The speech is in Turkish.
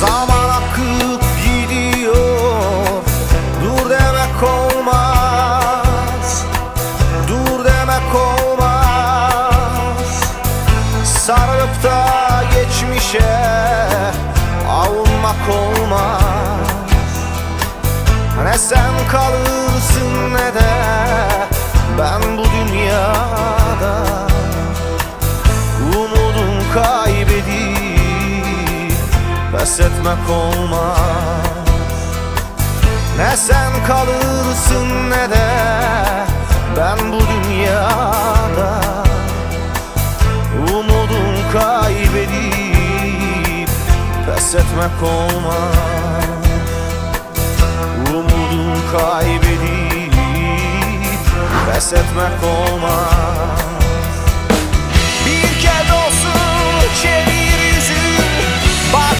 Zaman akıp gidiyor. Dur demek olmaz. Dur demek olmaz. Sarılıp da geçmişe Avunmak olmaz. Ne sen kalırsın ne de Ben bu dünyada. Umudum kaybedip Pes etmek olmaz. Ne sen kalırsın ne de Ben bu dünyada. Umudum kaybedip Pes etmek olmaz. Umudum kaybedip Pes etmek olmaz